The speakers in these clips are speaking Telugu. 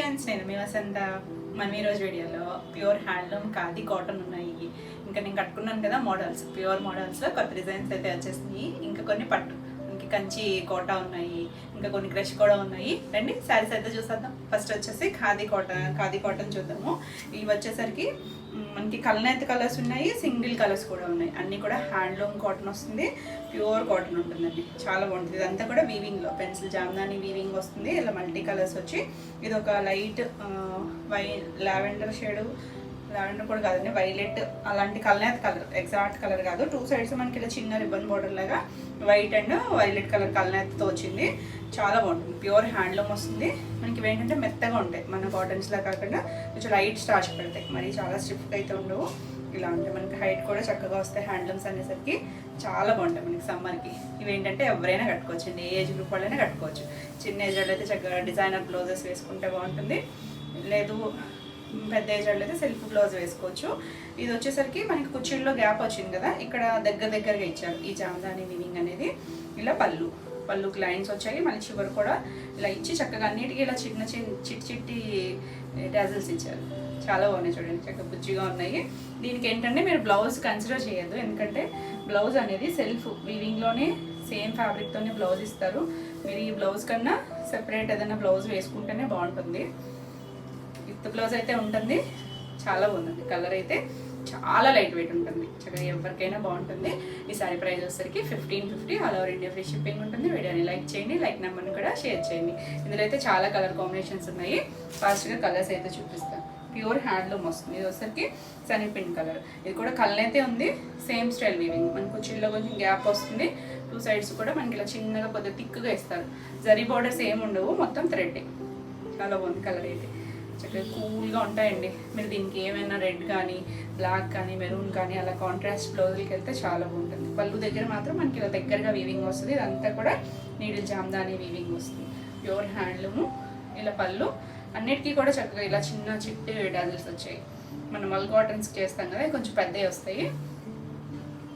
క్రియేషన్స్ నేను మీ వసంత మనం ఈరోజు వీడియోలో ప్యూర్ హ్యాండ్లూమ్ ఖాదీ కాటన్ ఉన్నాయి. ఇంకా నేను కట్టుకున్నాను కదా మోడల్స్ ప్యూర్ మోడల్స్ కొత్త డిజైన్స్ అయితే వచ్చేసినాయి. ఇంకా కొన్ని పట్టు ఇంక కంచి కోటా ఉన్నాయి. ఇంకా కొన్ని క్రష్ కూడా ఉన్నాయి. రండి శారీస్ అయితే చూసేద్దాం. ఫస్ట్ వచ్చేసి ఖాదీ కాటన్ ఖాదీ కాటన్ చూద్దాము. ఇవి వచ్చేసరికి మనకి కలనేత కలర్స్ ఉన్నాయి సింగిల్ కలర్స్ కూడా ఉన్నాయి. అన్నీ కూడా హ్యాండ్లూమ్ కాటన్ వస్తుంది ప్యూర్ కాటన్ ఉంటుందండి. చాలా బాగుంటుంది. ఇదంతా కూడా వీవింగ్లో పెన్సిల్ జామ్దాని వీవింగ్ వస్తుంది. ఇలా మల్టీ కలర్స్ వచ్చి ఇది ఒక లైట్ వై లావెండర్ షేడు లావెండర్ కూడా కాదండి వైలెట్ అలాంటి కలర్ కలర్ ఎగ్జాక్ట్ కలర్ కాదు. టూ సైడ్స్ మనకి ఇలా చిన్న రిబ్బన్ బోర్డర్ లాగా వైట్ అండ్ వైలెట్ కలర్ కలనేతతో వచ్చింది చాలా బాగుంటుంది. ప్యూర్ హ్యాండ్లూమ్ వస్తుంది. మనకి ఏంటంటే మెత్తగా ఉంటాయి. మన కాటన్స్ లా కాకుండా కొంచెం లైట్ స్టార్చ్ పెడతాయి. మరి చాలా స్టిఫ్గా అయితే ఉండవు. ఇలా ఉంటాయి. మనకి హైట్ కూడా చక్కగా వస్తాయి హ్యాండ్లూమ్స్ అనేసరికి. చాలా బాగుంటాయి మనకి సమ్మర్కి ఇవి ఏంటంటే ఎవరైనా కట్టుకోవచ్చు అండి ఏ ఏజ్ గ్రూప్ వాళ్ళైనా కట్టుకోవచ్చు. చిన్న ఏజ్ వాళ్ళు అయితే చక్కగా డిజైనర్ బ్లౌజెస్ వేసుకుంటే బాగుంటుంది. లేదు పెద్ద ఏజ్ వాళ్ళు అయితే సెల్ఫ్ బ్లౌజ్ వేసుకోవచ్చు. ఇది వచ్చేసరికి మనకి కుర్చీల్లో గ్యాప్ వచ్చింది కదా ఇక్కడ దగ్గర దగ్గరగా ఇచ్చారు. ఈ జామదాని వివింగ్ అనేది ఇలా పళ్ళు. పళ్ళుకి లైన్స్ వచ్చాయి. మళ్ళీ చివరి కూడా ఇలా ఇచ్చి చక్కగా అన్నిటికీ ఇలా చిన్న చిన్న చిట్టి చిట్టి డాజిల్స్ ఇచ్చారు. చాలా బాగున్నాయి చూడండి. చక్కగా బుజ్జిగా ఉన్నాయి. దీనికి ఏంటంటే మీరు బ్లౌజ్ కన్సిడర్ చేయొద్దు. ఎందుకంటే బ్లౌజ్ అనేది సెల్ఫ్ వీవింగ్లోనే సేమ్ ఫ్యాబ్రిక్తోనే బ్లౌజ్ ఇస్తారు. మీరు ఈ బ్లౌజ్ కన్నా సెపరేట్ ఏదైనా బ్లౌజ్ వేసుకుంటేనే బాగుంటుంది. విత్ బ్లౌజ్ అయితే ఉంటుంది. చాలా బాగుంది కలర్ అయితే చాలా లైట్ వెయిట్ ఉంటుంది. చక్కగా ఎవరికైనా బాగుంటుంది. ఈ సారీ ప్రైస్ వచ్చేసరికి fifteen fifty all over India free shipping ఉంటుంది. వీడియోని లైక్ చేయండి. లైక్ నెంబర్ని కూడా షేర్ చేయండి. ఇందులో అయితే చాలా కలర్ కాంబినేషన్స్ ఉన్నాయి. ఫాస్ట్గా కలర్స్ అయితే చూపిస్తాను. ప్యూర్ హ్యాండ్లూమ్ వస్తుంది. ఇది వచ్చేసరికి సనీ పింక్ కలర్ ఇది కూడా కలర్ అయితే ఉంది. సేమ్ స్టైల్ వీవింగ్ మనకు కుర్చీల్లో కొంచెం గ్యాప్ వస్తుంది. టూ సైడ్స్ కూడా మనకి ఇలా చిన్నగా కొద్దిగా థిక్గా ఇస్తారు. జరీ బార్డర్స్ ఏమి ఉండవు. మొత్తం థ్రెడ్ చాలా బాగుంది కలర్ అయితే. చక్కగా కూల్గా ఉంటాయండి. మీరు దీనికి ఏమైనా రెడ్ కానీ బ్లాక్ కానీ మెరూన్ కానీ అలా కాంట్రాస్ట్ బ్లౌజులకి వెళ్తే చాలా బాగుంటుంది. పళ్ళు దగ్గర మాత్రం మనకి ఇలా దగ్గరగా వీవింగ్ వస్తుంది. ఇదంతా కూడా నీడిల్ జామ్దాని వీవింగ్ వస్తుంది. ప్యూర్ హ్యాండ్లూము ఇలా పళ్ళు. అన్నిటికీ కూడా చక్కగా ఇలా చిన్న చిట్టి డజల్స్ వచ్చాయి. మనం మల్ కాటన్స్ చేస్తాం కదా కొంచెం పెద్దవి వస్తాయి.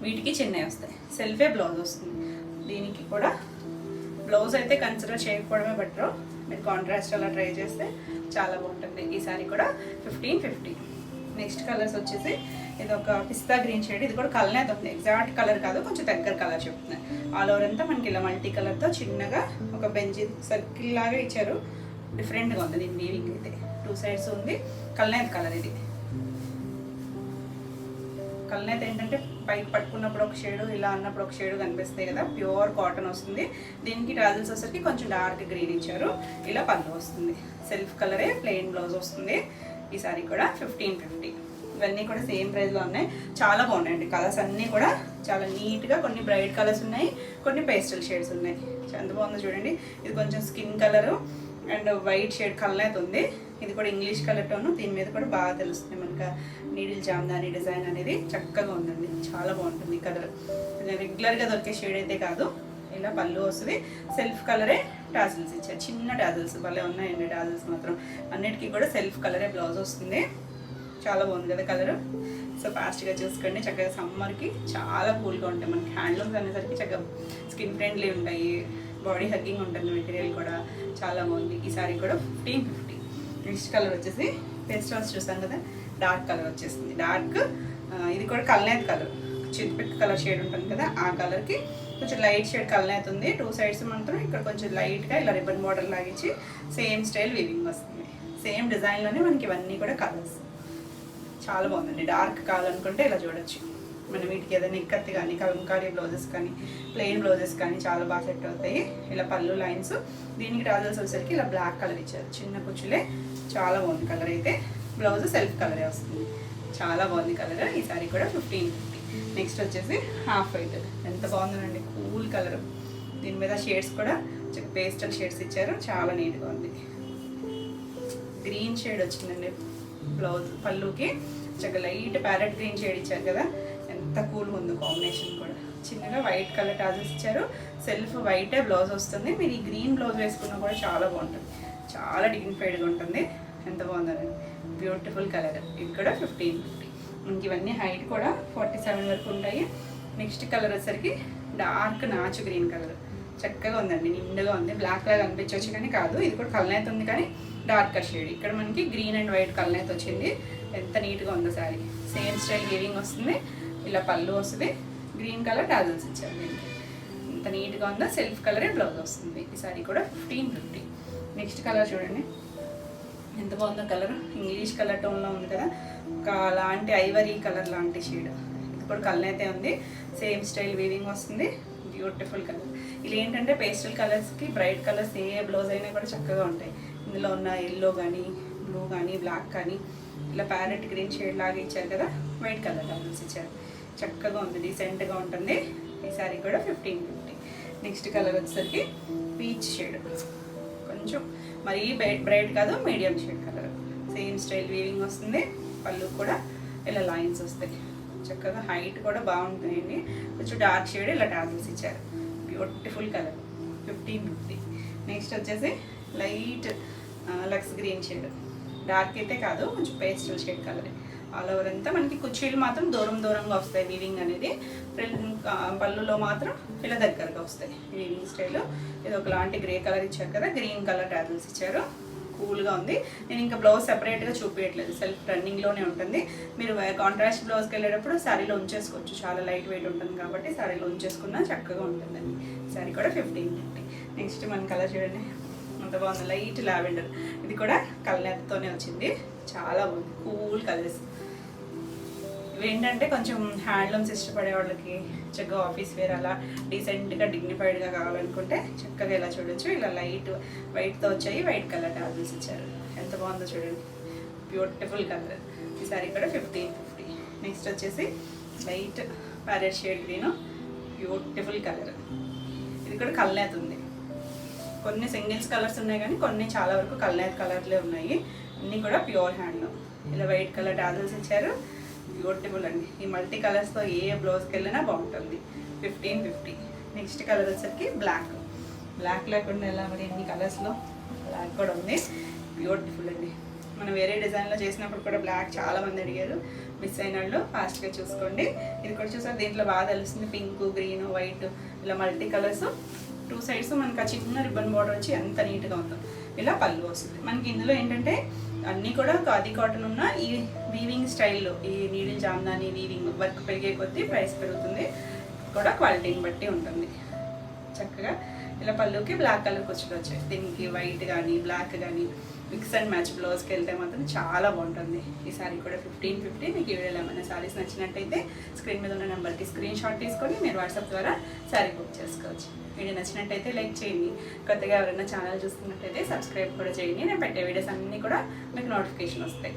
వీటికి చిన్నవి వస్తాయి. సెల్ఫే బ్లౌజ్ వస్తుంది. దీనికి కూడా బ్లౌజ్ అయితే కన్సిడర్ చేయకపోవడమే బెటరు మీరు కాంట్రాస్ట్ అలా ట్రై చేస్తే చాలా బాగుంటుంది. ఈసారి కూడా ఫిఫ్టీన్ ఫిఫ్టీ నెక్స్ట్ కలర్స్ వచ్చేసి ఇది ఒక పిస్తా గ్రీన్ షేడ్ ఇది కూడా కలర్ ఉంది ఎగ్జాక్ట్ కలర్ కాదు కొంచెం దగ్గర కలర్ చెప్తుంది. ఆల్ ఓవర్ అంతా మనకి ఇలా మల్టీ కలర్తో చిన్నగా ఒక బెంచ్ సర్కిల్ లాగా ఇచ్చారు. డిఫరెంట్గా ఉంది దీని వీవింగ్ అయితే. టూ సైడ్స్ ఉంది. కల్నేత్ కలర్ ఇది. కల్నేత్ ఏంటంటే పైకి పట్టుకున్నప్పుడు ఒక షేడు ఇలా అన్నప్పుడు ఒక షేడు కనిపిస్తాయి కదా ప్యూర్ కాటన్ వస్తుంది. దీనికి ట్రాజల్స్ వచ్చేసరికి కొంచెం డార్క్ గ్రీన్ ఇచ్చారు. ఇలా పళ్ళు వస్తుంది. సెల్ఫ్ కలరే ప్లెయిన్ బ్లౌజ్ వస్తుంది. ఈ సారీ కూడా ఫిఫ్టీన్ ఫిఫ్టీ. ఇవన్నీ కూడా సేమ్ ప్రైస్లో ఉన్నాయి. చాలా బాగున్నాయండి కలర్స్ అన్నీ కూడా. చాలా నీట్గా కొన్ని బ్రైట్ కలర్స్ ఉన్నాయి కొన్ని పేస్టల్ షేడ్స్ ఉన్నాయి. ఎంత బాగుందో చూడండి. ఇది కొంచెం skin colour. And white shade colour అయితే ఉంది. ఇది కూడా ఇంగ్లీష్ కలర్ టోను. దీని మీద కూడా బాగా తెలుస్తుంది మనకు. నీడిల్ జామ్దాని డిజైన్ అనేది చక్కగా ఉందండి. చాలా బాగుంటుంది కలర్. రెగ్యులర్గా దొరికే షేడ్ అయితే కాదు. ఇలా పళ్ళు వస్తుంది. సెల్ఫ్ కలరే టాజిల్స్ ఇచ్చారు. చిన్న టాజిల్స్. భలే ఉన్నాయండి టాజిల్స్ మాత్రం. అన్నిటికీ కూడా సెల్ఫ్ కలరే బ్లౌజ్ వస్తుంది. చాలా బాగుంది కదా కలర్. సో ఫాస్ట్గా చూసుకోండి. చక్కగా సమ్మర్కి చాలా కూల్గా ఉంటాయి. మనకి హ్యాండ్లూమ్స్ అనేసరికి చక్కగా స్కిన్ ఫ్రెండ్లీ ఉంటాయి. బాడీ హగ్గింగ్ ఉంటుంది మెటీరియల్ కూడా చాలా బాగుంది. ఈ సారీ కూడా ఫిఫ్టీన్ ఫిఫ్టీ నెక్స్ట్ కలర్ వచ్చేసి ఫెస్టివల్స్ చూసాం కదా డార్క్ కలర్ వచ్చేసింది. డార్క్ ఇది కూడా కల్నేత్ కలర్ చిత్పిక్ కలర్ షేడ్ ఉంటుంది కదా ఆ కలర్కి కొంచెం లైట్ షేడ్ కల్నేత్ ఉంది. టూ సైడ్స్ మాత్రం ఇక్కడ కొంచెం లైట్గా ఇలా రిబ్బన్ మోడల్ లాగించి సేమ్ స్టైల్ వీవింగ్ వస్తుంది. సేమ్ డిజైన్లోనే మనకి ఇవన్నీ కూడా కలర్స్ చాలా బాగుందండి. డార్క్ కావాలనుకుంటే ఇలా చూడొచ్చు. మనం వీటికి ఏదైనా నిక్కత్తి కానీ కలంకారీ బ్లౌజెస్ కానీ ప్లెయిన్ బ్లౌజెస్ కానీ చాలా బాగా సెట్ అవుతాయి. ఇలా పళ్ళు లైన్స్. దీనికి రాజల్స్ వచ్చేసరికి ఇలా బ్లాక్ కలర్ ఇచ్చారు. చిన్న కుచ్చులే. చాలా బాగుంది కలర్ అయితే. బ్లౌజ్ సెల్ఫ్ కలరే వస్తుంది. చాలా బాగుంది కలర్. ఈ సారీ కూడా ఫిఫ్టీన్ ఫిఫ్టీ. నెక్స్ట్ వచ్చేసి హాఫ్ వైట్. ఎంత బాగుందండి. Cool colour. దీని మీద షేడ్స్ కూడా పేస్టల్ షేడ్స్ ఇచ్చారు. చాలా నీట్గా ఉంది. గ్రీన్ షేడ్ వచ్చిందండి బ్లౌజ్ పళ్ళుకి. చక్కగా లైట్ ప్యారెట్ గ్రీన్ షేడ్ ఇచ్చారు కదా. ఎంత కూల్గా ఉంది కాంబినేషన్ కూడా. చిన్నగా వైట్ కలర్ టాజెస్ ఇచ్చారు. సెల్ఫ్ వైటే బ్లౌజ్ వస్తుంది. మీరు ఈ గ్రీన్ బ్లౌజ్ వేసుకున్నా కూడా చాలా బాగుంటుంది. చాలా డిగ్నిఫైడ్గా ఉంటుంది. ఎంత బాగుందండి. బ్యూటిఫుల్ కలర్ ఇది కూడా ఫిఫ్టీన్ ఫిఫ్టీ ఇంక ఇవన్నీ హైట్ కూడా ఫార్టీ సెవెన్ వరకు ఉంటాయి. నెక్స్ట్ కలర్ వచ్చేసరికి డార్క్ నాచు గ్రీన్ కలర్ చక్కగా ఉందండి. నిండుగా ఉంది. బ్లాక్ లాగా అనిపించవచ్చు కానీ కాదు. ఇది కూడా కలర్ ఉంది కానీ డార్కర్ షేడ్ ఇక్కడ మనకి గ్రీన్ అండ్ వైట్ కలర్ వచ్చింది. ఎంత నీట్గా ఉందో సారీ సేమ్ స్టైల్ గివింగ్ వస్తుంది. ఇలా పళ్ళు వస్తుంది. గ్రీన్ కలర్ డాజల్స్ ఇచ్చారు దీనికి. ఎంత నీట్గా ఉందో? సెల్ఫ్ కలరే బ్లౌజ్ వస్తుంది. ఈ సారీ కూడా ఫిఫ్టీన్ ఫిఫ్టీ నెక్స్ట్ కలర్ చూడండి. ఎంత బాగుందో కలర్ ఇంగ్లీష్ కలర్ టోన్లో ఉంది కదా. ఒక లాంటి ఐవరీ కలర్ లాంటి షేడ్ ఇది కూడా కలర్ అయితే ఉంది. సేమ్ స్టైల్ వీవింగ్ వస్తుంది. బ్యూటిఫుల్ కలర్ ఇలా ఏంటంటే పేస్టల్ కలర్స్కి బ్రైట్ కలర్స్ ఏ బ్లౌజ్ అయినా కూడా చక్కగా ఉంటాయి. ఇందులో ఉన్న ఎల్లో కానీ బ్లూ కానీ బ్లాక్ కానీ ఇలా ప్యారెట్ గ్రీన్ షేడ్ లాగా ఇచ్చారు కదా. వైట్ కలర్ డాల్స్ ఇచ్చారు. చక్కగా ఉంది డీసెంట్గా ఉంటుంది. ఈ శారీ కూడా ఫిఫ్టీన్ ఫిఫ్టీ నెక్స్ట్ కలర్ వచ్చేసరికి పీచ్ షేడ్ కొంచెం మరీ బ్రైట్ బ్రైట్ కాదు medium shade colour same style weaving వస్తుంది. పళ్ళు కూడా ఇలా లైన్స్ వస్తాయి. చక్కగా హైట్ కూడా బాగుంటాయండి. కొంచెం డార్క్ షేడ్ ఇలా టాజిల్స్ ఇచ్చారు. Beautiful colour fifteen fifty next వచ్చేసి లైట్ లక్స్ గ్రీన్ షేడ్ డార్క్ అయితే కాదు కొంచెం pastel shade colour all over అంతా మనకి కుర్చీలు మాత్రం దూరం దూరంగా వస్తాయి. వీవింగ్ అనేది పళ్ళులో మాత్రం ఇలా దగ్గరగా వస్తాయి. వీవింగ్ స్టైల్ ఇది ఒకలాంటి గ్రే కలర్ ఇచ్చారు కదా గ్రీన్ కలర్ టాజిల్స్ ఇచ్చారు. కూల్గా ఉంది. నేను ఇంకా బ్లౌజ్ సెపరేట్గా చూపించట్లేదు సెల్ఫ్ రన్నింగ్లోనే ఉంటుంది. మీరు కాంట్రాస్ట్ బ్లౌజ్కి వెళ్ళేటప్పుడు శారీలో ఉంచేసుకోవచ్చు. చాలా లైట్ వెయిట్ ఉంటుంది కాబట్టి శారీలో ఉంచేసుకున్నా చక్కగా ఉంటుందండి శారీ కూడా ఫిఫ్టీన్ ఫిఫ్టీ నెక్స్ట్ మన కలర్ చూడండి. అంత బాగుంది. లైట్ లావెండర్ ఇది కూడా కలర్తోనే వచ్చింది. చాలా బాగుంది. కూల్ కలర్స్ ఇవి ఏంటంటే కొంచెం హ్యాండ్లూమ్స్ ఇష్టపడే వాళ్ళకి చక్కగా ఆఫీస్ వేర్ అలా డీసెంట్గా డిగ్నిఫైడ్గా కావాలనుకుంటే చక్కగా ఇలా చూడొచ్చు. ఇలా లైట్ వైట్తో వచ్చాయి. వైట్ కలర్ టాబ్లెట్స్ ఇచ్చారు. ఎంత బాగుందో చూడండి. Beautiful colour. ఈ సారీ కూడా ఫిఫ్టీన్ ఫిఫ్టీ. నెక్స్ట్ వచ్చేసి light parrot shade green. Beautiful colour. ఇది కూడా కల్నేత ఉంది. కొన్ని సింగిల్స్ కలర్స్ ఉన్నాయి కానీ కొన్ని చాలా వరకు కల్నేత కలర్లే ఉన్నాయి. అన్నీ కూడా ప్యూర్ హ్యాండ్లూమ్. ఇలా వైట్ కలర్ టాజల్స్ ఇచ్చారు. బ్యూటిఫుల్ అండి. ఈ మల్టీ కలర్స్తో ఏ బ్లౌజ్కి వెళ్ళినా బాగుంటుంది. ఫిఫ్టీన్ ఫిఫ్టీ నెక్స్ట్ కలర్ వచ్చేసరికి బ్లాక్ బ్లాక్ లేకుండా ఎలా మరి ఎన్ని కలర్స్లో బ్లాక్ కూడా ఉంది. బ్యూటిఫుల్ అండి. మనం వేరే డిజైన్లో చేసినప్పుడు కూడా బ్లాక్ చాలామంది అడిగారు. మిస్ అయిన వాళ్ళు ఫాస్ట్గా చూసుకోండి. ఇది కూడా చూసారు? దీంట్లో బాగా తెలుస్తుంది పింక్ గ్రీన్ వైట్ ఇలా మల్టీ కలర్స్ టూ సైడ్స్ మనకి ఆ చిన్న రిబ్బన్ బార్డర్ వచ్చి ఎంత నీట్గా ఉందో. ఇలా పళ్ళు వస్తుంది మనకి ఇందులో ఏంటంటే అన్నీ కూడా ఖాదీ కాటన్ ఉన్న ఈ వీవింగ్ స్టైల్లో ఈ నీడిల్ జామ్దాని వీవింగ్ వర్క్ పెరిగే కొద్దీ ప్రైస్ పెరుగుతుంది. కూడా క్వాలిటీని బట్టి ఉంటుంది. చక్కగా ఇలా పళ్ళుకి బ్లాక్ కలర్ కుచ్చులు వచ్చాయి దీనికి వైట్ కానీ బ్లాక్ కానీ మిక్స్ అండ్ మ్యాచ్ బ్లౌజ్కి వెళ్తే మాత్రం చాలా బాగుంటుంది. ఈ సారీ కూడా ఫిఫ్టీన్ ఫిఫ్టీ మీకు ఈ వీడియోలో ఏమైనా సారీస్ నచ్చినట్టయితే స్క్రీన్ మీద ఉన్న నెంబర్కి స్క్రీన్ షాట్ తీసుకొని మీరు వాట్సాప్ ద్వారా సారీ బుక్ చేసుకోవచ్చు. వీడియో నచ్చినట్టయితే లైక్ చేయండి. కొత్తగా ఎవరైనా ఛానల్ చూస్తున్నట్టయితే సబ్స్క్రైబ్ కూడా చేయండి. నేను పెట్టే వీడియోస్ అన్నీ కూడా మీకు నోటిఫికేషన్ వస్తాయి.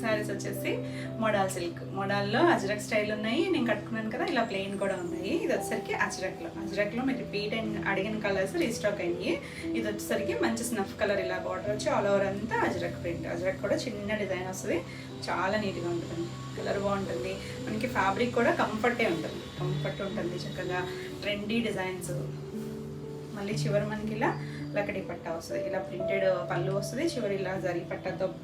శారీస్ వచ్చేసి మోడాల్ సిల్క్. మోడాల్లో అజ్రక్ స్టైల్ ఉన్నాయి. నేను కట్టుకున్నాను కదా ఇలా ప్లెయిన్ కూడా ఉన్నాయి. ఇది వచ్చేసరికి అజ్రక్లో. అజ్రక్లో మీరు రిపీట్ అండ్ అడిగిన కలర్స్ రీస్టాక్ అయ్యి ఇది వచ్చేసరికి మంచి స్నఫ్ కలర్ ఇలా బార్డర్ వచ్చి ఆల్ ఓవర్ అంతా అజ్రక్ ప్రింట్. అజ్రక్ కూడా చిన్న డిజైన్ వస్తుంది. చాలా నీట్గా ఉంటుంది. కలర్ బాగుంటుంది. మనకి ఫ్యాబ్రిక్ కూడా కంఫర్టే ఉంటుంది. కంఫర్ట్ ఉంటుంది చక్కగా. Trendy designs. మళ్ళీ చివరి మనకి ఇలా లకడీ పట్ట వస్తుంది. ఇలా ప్రింటెడ్ పళ్ళు వస్తుంది. చివరి ఇలా జరీ పట్టతో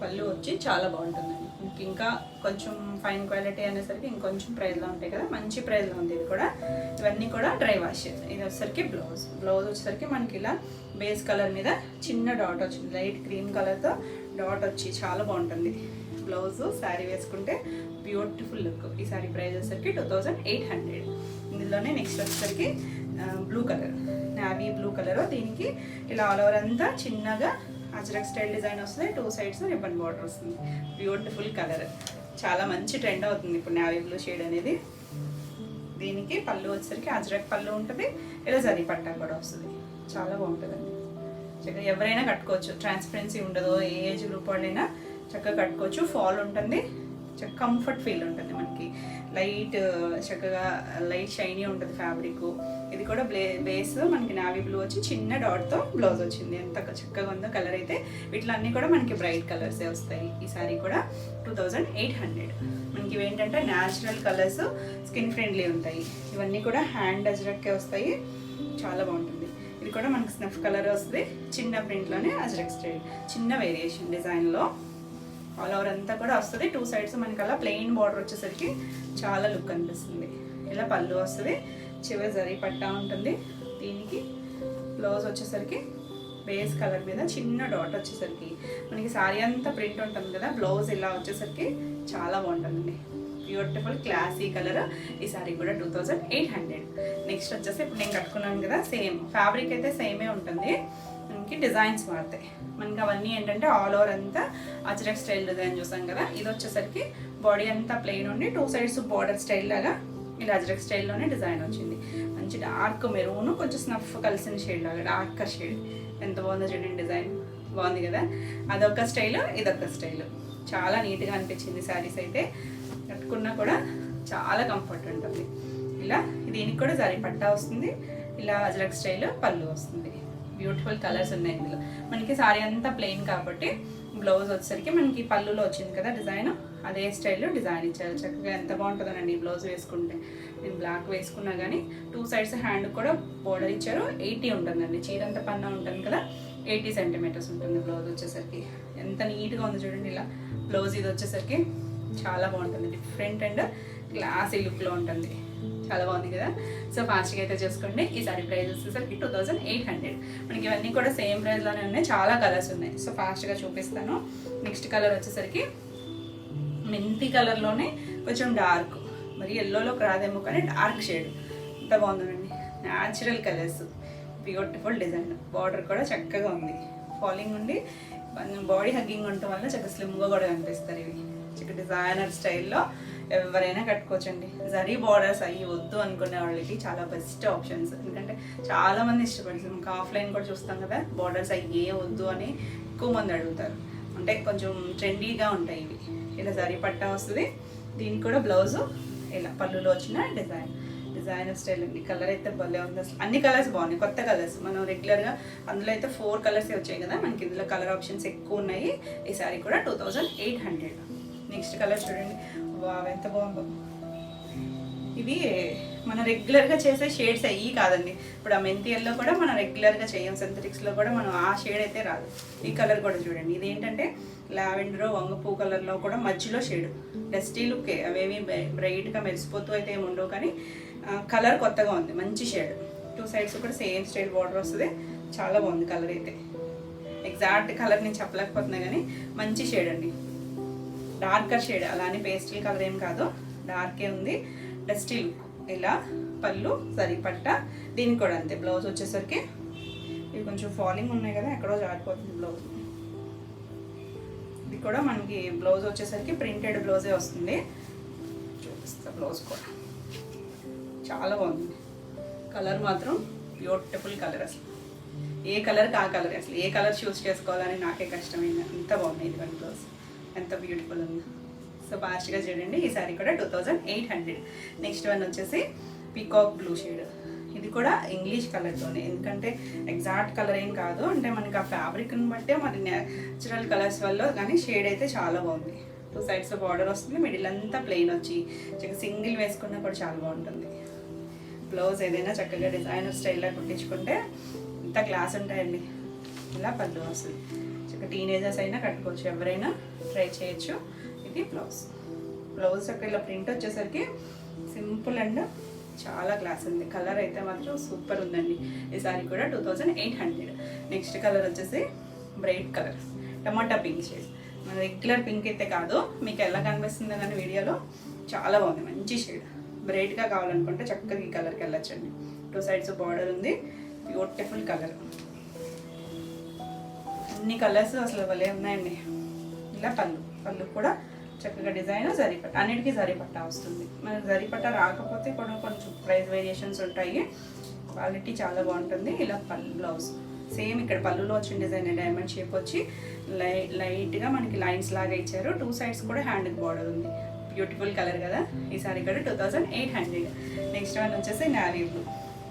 పళ్ళు వచ్చి చాలా బాగుంటుందండి. ఇంక ఇంకా కొంచెం ఫైన్ క్వాలిటీ అనేసరికి ఇంకొంచెం ప్రైజ్లో ఉంటాయి కదా మంచి ప్రైస్లో ఉంది ఇది కూడా. ఇవన్నీ కూడా డ్రై వాష్ ఇది వచ్చేసరికి బ్లౌజ్. బ్లౌజ్ వచ్చేసరికి మనకి ఇలా బేస్ కలర్ మీద చిన్న డాట్ వచ్చింది. లైట్ క్రీమ్ కలర్తో డాట్ వచ్చి చాలా బాగుంటుంది. బ్లౌజ్ శారీ వేసుకుంటే బ్యూటిఫుల్ లుక్. ఈ శారీ ప్రైస్ వచ్చేసరికి టూ థౌజండ్ ఎయిట్ హండ్రెడ్. ఇందులోనే నెక్స్ట్ వచ్చేసరికి blue colour. Navy blue colour. దీనికి ఇలా ఆల్ ఓవర్ అంతా చిన్నగా అజ్రక్ స్టైల్ డిజైన్ వస్తుంది టూ సైడ్స్ రిబ్బన్ బార్డర్ వస్తుంది. బ్యూటిఫుల్ కలర్ చాలా మంచి ట్రెండ్ అవుతుంది ఇప్పుడు నావీ బ్లూ షేడ్ అనేది. దీనికి పళ్ళు వచ్చేసరికి అజ్రక్ పళ్ళు ఉంటుంది ఇలా జరి పట్టా కూడా వస్తుంది. చాలా బాగుంటుందండి. చక్కగా ఎవరైనా కట్టుకోవచ్చు. ట్రాన్స్పరెన్సీ ఉండదు ఏ ఏజ్ గ్రూప్ వాళ్ళైనా చక్కగా కట్టుకోవచ్చు. ఫాల్ ఉంటుంది చక్కగా కంఫర్ట్ ఫీల్ ఉంటుంది మనకి. లైట్ చక్కగా లైట్ షైనీ ఉంటుంది ఫ్యాబ్రిక్ ఇది కూడా బ్లే బేస్ మనకి నావీ బ్లూ వచ్చి చిన్న డాట్తో బ్లౌజ్ వచ్చింది. ఎంత చక్కగా ఉందో కలర్ అయితే వీటిలన్నీ కూడా మనకి బ్రైట్ కలర్సే వస్తాయి. ఈ సారీ కూడా టూ థౌజండ్ ఎయిట్ హండ్రెడ్ మనకి ఏంటంటే న్యాచురల్ కలర్స్ స్కిన్ ఫ్రెండ్లీ ఉంటాయి. ఇవన్నీ కూడా హ్యాండ్ అజ్రక్కే వస్తాయి. చాలా బాగుంటుంది. ఇది కూడా మనకి స్నఫ్ కలర్ వస్తుంది. చిన్న ప్రింట్లోనే అజ్రక్ స్టైల్ చిన్న వేరియేషన్ డిజైన్లో ఆల్ ఓవర్ అంతా కూడా వస్తుంది. టూ సైడ్స్ మనకి అలా ప్లెయిన్ బార్డర్ వచ్చేసరికి చాలా లుక్ అనిపిస్తుంది. ఇలా పళ్ళు వస్తుంది. చివరి జరి పట్టా ఉంటుంది. దీనికి బ్లౌజ్ వచ్చేసరికి బేస్ కలర్ మీద చిన్న డాట్ వచ్చేసరికి మనకి సారీ అంతా ప్రింట్ ఉంటుంది కదా బ్లౌజ్ ఇలా వచ్చేసరికి చాలా బాగుంటుందండి. Beautiful classy colour. ఈ సారీ కూడా two thousand eight hundred next వచ్చేసి ఇప్పుడు నేను కట్టుకున్నాను కదా సేమ్ ఫ్యాబ్రిక్ అయితే సేమే ఉంటుంది. మనకి డిజైన్స్ మారుతాయి. మనకి అవన్నీ ఏంటంటే ఆల్ ఓవర్ అంతా అజరక్ స్టైల్ డిజైన్ చూసాం కదా ఇది వచ్చేసరికి బాడీ అంతా ప్లెయిన్ ఉండి టూ సైడ్స్ బార్డర్ స్టైల్ లాగా ఇలా అజ్రక్ స్టైల్లోనే డిజైన్ వచ్చింది. మంచి డార్క్ మెరూన్ కొంచెం స్నఫ్ కలిసిన షేడ్ లాగా డార్క్ షేడ్ ఎంత బాగుందో చూడండి డిజైన్. బాగుంది కదా? అదొక స్టైల్ ఇదొక స్టైల్. చాలా నీట్గా అనిపించింది శారీస్ అయితే. కట్టుకున్నా కూడా చాలా కంఫర్ట్ ఉంటుంది. ఇలా దీనికి కూడా సారీ పట్టా వస్తుంది. ఇలా అజరక్ స్టైల్ పళ్ళు వస్తుంది. బ్యూటిఫుల్ కలర్స్ ఉన్నాయి ఇందులో. మనకి సారీ అంతా ప్లెయిన్ కాబట్టి బ్లౌజ్ వచ్చేసరికి మనకి పళ్ళులో వచ్చింది కదా డిజైన్. అదే స్టైల్లో డిజైన్ ఇచ్చారు. చక్కగా ఎంత బాగుంటుందండి ఈ బ్లౌజ్ వేసుకుంటే. నేను బ్లాక్ వేసుకున్నా కానీ టూ సైడ్స్ హ్యాండ్ కూడా బోర్డర్ ఇచ్చారు. ఎయిటీ ఉంటుందండి. చీరంత పన్నా ఉంటుంది కదా ఎయిటీ సెంటీమీటర్స్ ఉంటుంది బ్లౌజ్ వచ్చేసరికి. ఎంత నీట్గా ఉంది చూడండి ఇలా. బ్లౌజ్ ఇది వచ్చేసరికి చాలా బాగుంటుంది. డిఫరెంట్ అండ్ క్లాసీ లుక్లో ఉంటుంది. చాలా బాగుంది కదా. సో ఫాస్ట్గా అయితే చూసుకోండి. ఈసారి ప్రైస్ వచ్చేసరికి టూ థౌజండ్ ఎయిట్ హండ్రెడ్ మనకి ఇవన్నీ కూడా సేమ్ ప్రైస్లోనే ఉన్నాయి. చాలా కలర్స్ ఉన్నాయి. సో ఫాస్ట్గా చూపిస్తాను. నెక్స్ట్ కలర్ వచ్చేసరికి మెంతి కలర్లోనే కొంచెం డార్క్ మరి ఎల్లోలోకి రాదేమో కానీ డార్క్ షేడ్ ఎంత బాగుందండి. Natural colours beautiful design border కూడా చక్కగా ఉంది. ఫాలింగ్ ఉండి బాడీ హగ్గింగ్ ఉండటం వల్ల చక్కగా స్లిమ్గా కూడా కనిపిస్తారు ఇవి. చక్క డిజైనర్ స్టైల్లో ఎవరైనా కట్టుకోవచ్చండి. జరీ బార్డర్స్ అయ్యి వద్దు అనుకునే వాళ్ళకి చాలా బెస్ట్ ఆప్షన్స్ ఎందుకంటే చాలా మంది ఇష్టపడుతుంది ఇంకా ఆఫ్లైన్ కూడా చూస్తాం కదా బార్డర్స్ అయ్యి ఏ వద్దు అని ఎక్కువ మంది అడుగుతారు. అంటే కొంచెం ట్రెండీగా ఉంటాయి ఇవి. ఇలా జరీ పట్టా వస్తుంది. దీనికి కూడా బ్లౌజు ఇలా పళ్ళులో వచ్చిన డిజైన్. డిజైనర్ స్టైల్ అండి. కలర్ అయితే భలే ఉంది అసలు. అన్ని కలర్స్ బాగున్నాయి. కొత్త కలర్స్ మనం రెగ్యులర్గా అందులో అయితే ఫోర్ కలర్స్ వచ్చాయి కదా. మనకి ఇందులో కలర్ ఆప్షన్స్ ఎక్కువ ఉన్నాయి. ఈ సారీ కూడా two eight hundred next colour చూడండి. వా ఎంత బాగుందో. ఇవి మన రెగ్యులర్గా చేసే షేడ్స్ అయ్యి కాదండి. ఇప్పుడు ఆ మెంతియల్లో కూడా మనం రెగ్యులర్గా చేయం సింథటిక్స్లో కూడా మనం ఆ షేడ్ అయితే రాదు. ఈ కలర్ కూడా చూడండి. ఇది ఏంటంటే లావెండర్ వంగపూ కలర్లో కూడా మధ్యలో షేడ్ డస్టీ లుక్కే అవేమి బ్రైట్గా మెరిసిపోతూ అయితే ఏమి ఉండవు. కానీ కలర్ కొత్తగా ఉంది. మంచి షేడ్ టూ సైడ్స్ కూడా సేమ్ స్టైల్ బార్డర్ వస్తుంది. చాలా బాగుంది కలర్ అయితే. ఎగ్జాక్ట్ కలర్ నేను చెప్పలేకపోతున్నా కానీ మంచి షేడ్ అండి. డార్కర్ షేడ్ అలానే పేస్టల్ కలర్ ఏం కాదు. డార్కే ఉంది. Dusty look. ఇలా పళ్ళు సరిపట్ట దీనికి కూడా అంతే బ్లౌజ్ వచ్చేసరికి ఇవి కొంచెం ఫాలింగ్ ఉన్నాయి కదా ఎక్కడో జారిపోతుంది బ్లౌజ్. ఇది కూడా మనకి బ్లౌజ్ వచ్చేసరికి ప్రింటెడ్ బ్లౌజే వస్తుంది. చూపిస్తా బ్లౌజ్ కూడా. చాలా బాగుంది. కలర్ మాత్రం బ్యూటిఫుల్ కలర్ అసలు. ఏ కలర్కి ఆ కలర్ అసలు. ఏ కలర్ చూస్ చేసుకోవాలని నాకే కష్టమైంది. అంత బాగున్నాయి ఇది వన్ బ్లౌజ్. ఎంత బ్యూటిఫుల్ ఉంది. సో ఫాస్ట్గా చూడండి ఈ సారీ కూడా two thousand eight hundred. Next one వచ్చేసి పీకాక్ బ్లూ షేడ్. ఇది కూడా ఇంగ్లీష్ కలర్తోనే. ఎందుకంటే ఎగ్జాక్ట్ కలర్ ఏం కాదు. అంటే మనకి ఆ ఫ్యాబ్రిక్ని బట్టే మరి న్యాచురల్ కలర్స్ వల్ల కానీ షేడ్ అయితే చాలా బాగుంది. టూ సైడ్స్ బార్డర్ వస్తుంది. మిడిల్ అంతా ప్లెయిన్ వచ్చి సింగిల్ వేసుకున్నా కూడా చాలా బాగుంటుంది. బ్లౌజ్ ఏదైనా చక్కగా డిజైనర్ స్టైల్లో కుట్టించుకుంటే ఇంత క్లాస్ ఉంటాయండి. ఇలా పళ్ళు వస్తుంది చక్కగా టీనేజర్స్ అయినా కట్టుకోవచ్చు. ఎవరైనా ట్రై చేయొచ్చు. ఇది బ్లౌజ్. బ్లౌజ్ యొక్క ఇలా ప్రింట్ వచ్చేసరికి సింపుల్ అండ్ చాలా క్లాస్ ఉంది. కలర్ అయితే మాత్రం సూపర్ ఉందండి. ఈ సారీ కూడా two thousand eight hundred. Next colour వచ్చేసి బ్రైట్ కలర్. టమాటా పింక్ షేడ్. మన రెగ్యులర్ పింక్ అయితే కాదు. మీకు ఎలా కనిపిస్తుంది కానీ వీడియోలో చాలా బాగుంది. మంచి షేడ్. బ్రైట్గా కావాలనుకుంటే చక్కగా ఈ కలర్కి వెళ్ళొచ్చండి. టూ సైడ్స్ బార్డర్ ఉంది. Beautiful colour. అన్ని కలర్స్ అసలు భలే ఉన్నాయండి. ఇలా పళ్ళు. పళ్ళు కూడా చక్కగా డిజైన్ జరిపట్ట అన్నిటికీ జరిపట్ట వస్తుంది. మనకి జరిపట్ట రాకపోతే కూడా కొంచెం ప్రైస్ వేరియేషన్స్ ఉంటాయి. క్వాలిటీ చాలా బాగుంటుంది. ఇలా పల్ బ్లౌజ్. సేమ్ ఇక్కడ పళ్ళులో వచ్చిన డిజైన్ డైమండ్ షేప్ వచ్చి లై లైట్గా మనకి లైన్స్ లాగా ఇచ్చారు. టూ సైడ్స్ కూడా హ్యాండ్కి బార్డర్ ఉంది. బ్యూటిఫుల్ కలర్ కదా. ఈసారి ఇక్కడ కూడా two thousand eight hundred. Next one వచ్చేసి నావీ బ్లూ.